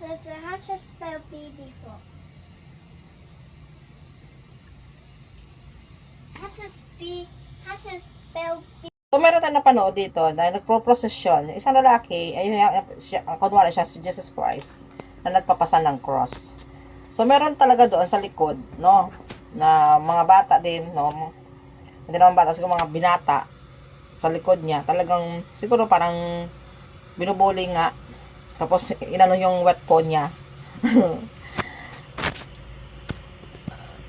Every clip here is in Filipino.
So, how to spell for? How to speak, how to spell So, meron tayong napanood dito na nagpro-procession. Isang lalaki, ayun nga, siya, kunwari siya si Jesus Christ, na nagpapasan ng cross. So, meron talaga doon sa likod, no, na mga bata din, no, hindi naman bata, siguro mga binata sa likod niya. Talagang, siguro parang binubuli nga. Tapos, inano yung phone niya.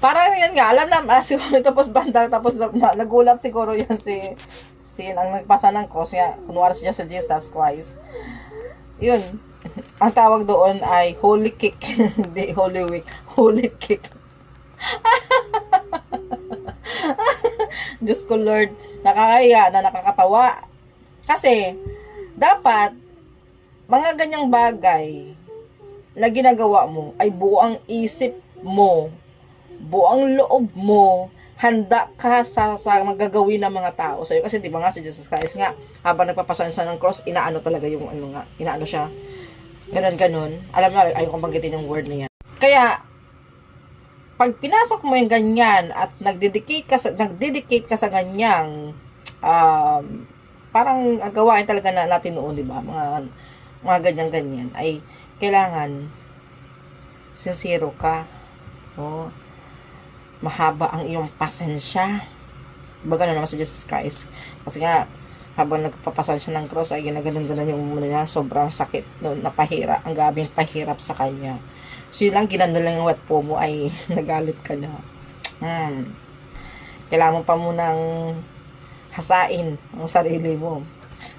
Para yan nga, alam na, ah, siguro tapos bandang, tapos na, na- nagulat siguro yan si, si ang nagpasa ng cross nga, kunwari siya sa Jesus Christ. Yun. Ang tawag doon ay holy kick. Hindi holy week. Holy kick. Diyos ko Lord, nakakaya na nakakatawa. Kasi, dapat, mga ganyang bagay na ginagawa mo ay buong isip mo, buong loob mo, handa ka sa, sa magagawin ng mga tao sa'yo. Kasi di ba nga si Jesus Christ nga, habang nagpapasan siya ng cross, inaano talaga yung ano nga, inaano siya. Ganon, ganon. Alam mo, ayaw kong banggitin yung word na yan. Kaya, pag pinasok mo yung ganyan at nagdedicate ka sa, nagdedicate ka sa ganyang um, parang gawain talaga na natin noon, di ba? Mga, mga ganyan-ganyan ay kailangan sincero ka. Oh, mahaba ang iyong pasensya. Baga na naman si Jesus Christ. Kasi nga, habang nagpapasan siya ng cross, ay ginaganon-ganon yung ano niya, sobrang sakit, no, napahira, ang gabing pahirap sa kanya. So, yun lang, ginano lang yung wet po mo, ay nagalit ka na. Hmm. Kailangan mo pa munang hasain ang sarili mo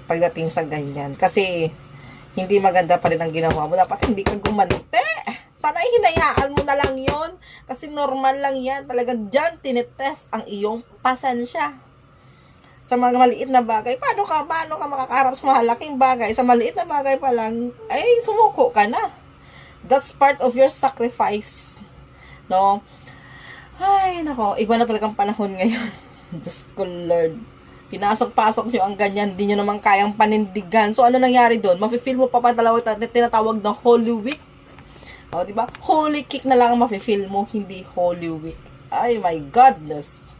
pagdating sa ganyan. Kasi, hindi maganda pa rin ang ginawa mo. Dapat hindi ka gumante. Sana ay hinayaan mo na lang yon Kasi normal lang yan. Talagang dyan tinetest ang iyong pasensya. Sa mga maliit na bagay, paano ka, paano ka makakaharap sa malaking bagay? Sa maliit na bagay pa lang, ay sumuko ka na. That's part of your sacrifice. No? Ay, nako, iba na talagang panahon ngayon. Diyos ko, Lord. Pinasok-pasok nyo ang ganyan, di nyo naman kayang panindigan. So, ano nangyari doon? Mafe-feel mo pa pa talawag tinatawag na Holy Week. O, di ba? Holy kick na lang ang mafe-feel mo, hindi Holy Week. Ay, my godness.